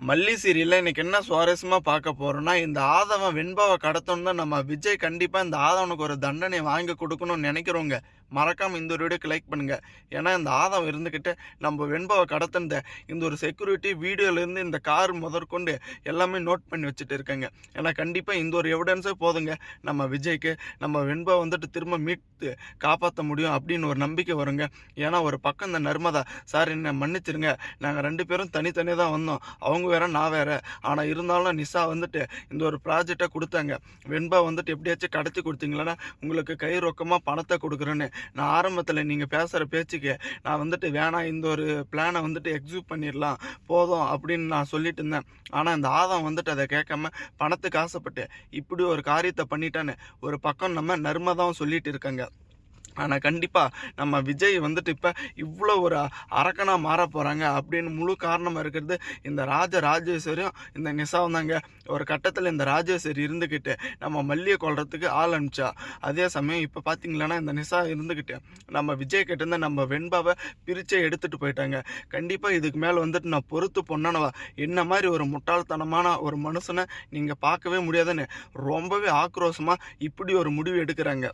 மல்லி சீரியலில் இன்னைக்கு என்ன சுவாரஸ்யமாக பார்க்க போகிறோன்னா இந்த ஆதவன் வெண்பாவை கடத்தணும் நம்ம விஜய் கண்டிப்பாக இந்த ஆதவனுக்கு ஒரு தண்டனை வாங்கி கொடுக்கணும்னு நினைக்கிறோங்க மறக்காமல் இந்த ஒரு வீடியோக்கு லைக் பண்ணுங்கள் ஏன்னா இந்த ஆதம் இருந்துக்கிட்டு நம்ம வெண்பாவை கடத்தின இந்த ஒரு செக்யூரிட்டி வீடியோலேருந்து இந்த கார் முதற்கொண்டு எல்லாமே நோட் பண்ணி வச்சுட்டு இருக்கேங்க. ஏன்னா கண்டிப்பாக இந்த ஒரு எவிடன்ஸே போதுங்க. நம்ம விஜய்க்கு நம்ம வெண்பா வந்துட்டு திரும்ப மீட்டு காப்பாற்ற முடியும் அப்படின்னு ஒரு நம்பிக்கை வருங்க. ஏன்னா ஒரு பக்கம் இந்த நர்மதா சார் என்ன மன்னிச்சிருங்க. நாங்கள் ரெண்டு பேரும் தனித்தனியாக தான் வந்தோம். அவங்க வேற நான் வேற. ஆனால் இருந்தாலும் நிஷா வந்துட்டு இந்த ஒரு ப்ராஜெக்டை கொடுத்தாங்க. வெண்பா வந்துட்டு எப்படியாச்சும் கடத்தி கொடுத்தீங்களன்னா உங்களுக்கு கை ரொக்கமாக பணத்தை கொடுக்குறேன்னு. நான் ஆரம்பத்தில் நீங்கள் பேசுகிற பேச்சுக்கு நான் வந்துட்டு வேணாம் இந்த ஒரு பிளானை வந்துட்டு எக்ஸிக்யூட் பண்ணிடலாம் போதும் அப்படின்னு நான் சொல்லிட்டு இருந்தேன். ஆனால் இந்த ஆதம் வந்துட்டு அதை கேட்காம பணத்துக்கு ஆசைப்பட்டு இப்படி ஒரு காரியத்தை பண்ணிட்டான்னு ஒரு பக்கம் நம்ம நர்மதாவும் சொல்லிட்டு இருக்காங்க. ஆனால் கண்டிப்பாக நம்ம விஜய் வந்துட்டு இப்போ இவ்வளோ ஒரு அரக்கனாக மாற போகிறாங்க அப்படின்னு முழு காரணமாக இருக்கிறது இந்த ராஜ ராஜேஸ்வரியும் இந்த நிசாவும் தாங்க. ஒரு கட்டத்தில் இந்த ராஜேஸ்வரி இருந்துக்கிட்டு நம்ம மல்லியை கொள்றதுக்கு ஆள் அனுப்பிச்சா. அதே சமயம் இப்போ பார்த்தீங்களன்னா இந்த நிசா இருந்துக்கிட்டு நம்ம விஜய் கிட்டேருந்து நம்ம வெண்பாவை பிரிச்சே எடுத்துகிட்டு போயிட்டாங்க. கண்டிப்பாக இதுக்கு மேலே வந்துட்டு நான் பொறுத்து பொண்ணனவா. என்ன மாதிரி ஒரு முட்டாள்தனமான ஒரு மனுஷனை நீங்கள் பார்க்கவே முடியாதுன்னு ரொம்பவே ஆக்ரோஷமாக இப்படி ஒரு முடிவு எடுக்கிறாங்க.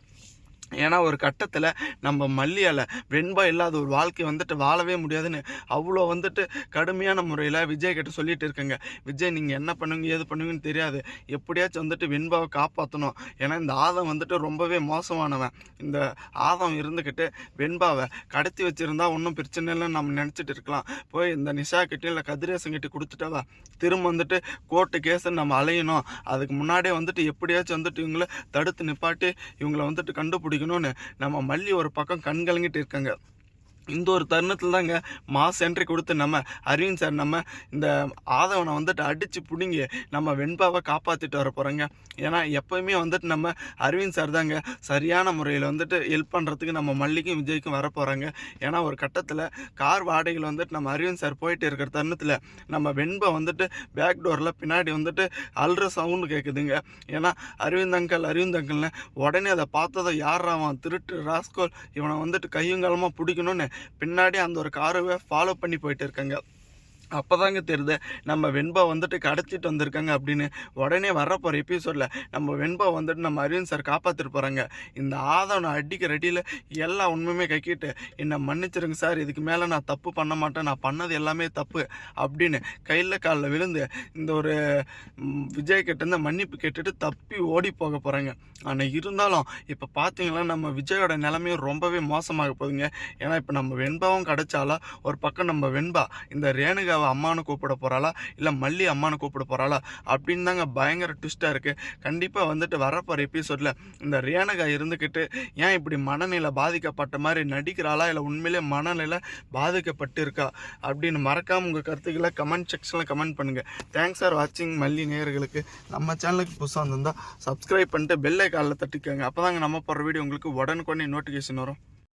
ஏன்னா ஒரு கட்டத்தில் நம்ம மல்லியால் வெண்பா இல்லாத ஒரு வாழ்க்கை வந்துட்டு வாழவே முடியாதுன்னு அவ்வளோ வந்துட்டு கடுமையான முறையில் விஜய் கிட்ட சொல்லிட்டு இருக்கேங்க. விஜய் நீங்கள் என்ன பண்ணுவீங்க ஏது பண்ணுவீங்கன்னு தெரியாது. எப்படியாச்சும் வந்துட்டு வெண்பாவை காப்பாற்றணும் ஏன்னா இந்த ஆதம் வந்துட்டு ரொம்பவே மோசமானவன். இந்த ஆதம் இருந்துக்கிட்டு வெண்பாவை கடத்தி வச்சிருந்தா ஒன்றும் பிரச்சனை இல்லைன்னு நம்ம நினச்சிட்டு இருக்கலாம். போய் இந்த நிஷா கிட்டே இல்லை கதிரேசன் கிட்ட கொடுத்துட்டாவா? திரும்ப வந்துட்டு கோர்ட்டு கேஸுன்னு நம்ம அலையணும். அதுக்கு முன்னாடியே வந்துட்டு எப்படியாச்சும் வந்துட்டு இவங்களை தடுத்து நிப்பாட்டி இவங்கள வந்துட்டு கண்டுபிடிக்கணும்னு நம்ம மல்லி ஒரு பக்கம் கண் கலங்கிட்டு இருக்காங்க. இந்த ஒரு தருணத்தில் தாங்க மாஸ் என்ட்ரி கொடுத்து நம்ம அரவிந்த் சார் நம்ம இந்த ஆதவனை வந்துட்டு அடித்து பிடுங்கி நம்ம வெண்பாவை காப்பாற்றிட்டு வர போகிறோங்க ஏன்னா எப்போயுமே வந்துட்டு நம்ம அரவிந்த் சார் தாங்க சரியான முறையில் வந்துட்டு ஹெல்ப் பண்ணுறதுக்கு நம்ம மல்லிக்கும் விஜய்க்கும் வர போகிறாங்க ஏன்னா ஒரு கட்டத்தில் கார் வாடகையில் வந்துட்டு நம்ம அரவிந்த் சார் போயிட்டு இருக்கிற தருணத்தில் நம்ம வெண்பா வந்துட்டு பேக் டோரில் பின்னாடி வந்துட்டு அல்ற சவுண்டு கேட்குதுங்க ஏன்னா அரவிந்த் அங்கல் அரவிந்த் அங்கல்னு உடனே அதை பார்த்ததை யார் அவன் திருட்டு ராஸ்கோல் இவனை வந்துட்டு கையுங்காலமாக பிடிக்கணும்னு பின்னாடி அந்த ஒரு காரவை ஃபாலோ பண்ணி போயிட்டு இருக்காங்க. அப்போதாங்க தெரியுது. நம்ம வெண்பா வந்துட்டு கிடச்சிட்டு வந்திருக்காங்க அப்படின்னு உடனே வரப்போகிற எபிசோடில் நம்ம வெண்பா வந்துட்டு நம்ம அரவிந்த் சார் காப்பாற்றிட்டு போகிறாங்க இந்த ஆதவனை அடிக்கிற அடியில் எல்லா உண்மையுமே கக்கிட்டு என்னை மன்னிச்சிருங்க சார் இதுக்கு மேலே நான் தப்பு பண்ண மாட்டேன். நான் பண்ணது எல்லாமே தப்பு. அப்படின்னு கையில் காலில் விழுந்து இந்த ஒரு விஜய் கிட்டேருந்து மன்னிப்பு கேட்டுட்டு தப்பி ஓடி போக போகிறாங்க ஆனால் இருந்தாலும் இப்போ பார்த்தீங்களா நம்ம விஜயோட நிலைமையும் ரொம்பவே மோசமாக போகுதுங்க. ஏன்னா இப்போ நம்ம வெண்பாவும் கிடச்சாலும் ஒரு பக்கம் நம்ம வெண்பா இந்த ரேணுகா அவள் அம்மானு கூப்பிட போகிறாளா இல்லை மல்லி அம்மானு கூப்பிட போகிறாளா அப்படின்னு தாங்க பயங்கர ட்விஸ்ட்டாக இருக்குது கண்டிப்பாக வந்துட்டு வரப்போகிற எபிசோடில் இந்த ரேணுகா இருந்துக்கிட்டு ஏன் இப்படி மனநிலை பாதிக்கப்பட்ட மாதிரி நடிக்கிறாளா? இல்லை உண்மையிலே மனநிலை பாதிக்கப்பட்டு இருக்கா அப்படின்னு மறக்காமல் உங்கள் கருத்துக்களை கமெண்ட் செக்ஷனில் கமெண்ட் பண்ணுங்கள் தேங்க்ஸ் ஃபார் வாட்சிங் மல்லி நேயர்களுக்கு. நம்ம சேனலுக்கு புதுசாக வந்திருந்தால் சப்ஸ்கிரைப் பண்ணிட்டு பெல்லை காலில் தட்டிக்கோங்க. அப்போ தாங்க நம்ம போடுற வீடியோ உங்களுக்கு உடனுக்குடனே நோட்டிஃபிகேஷன் வரும்.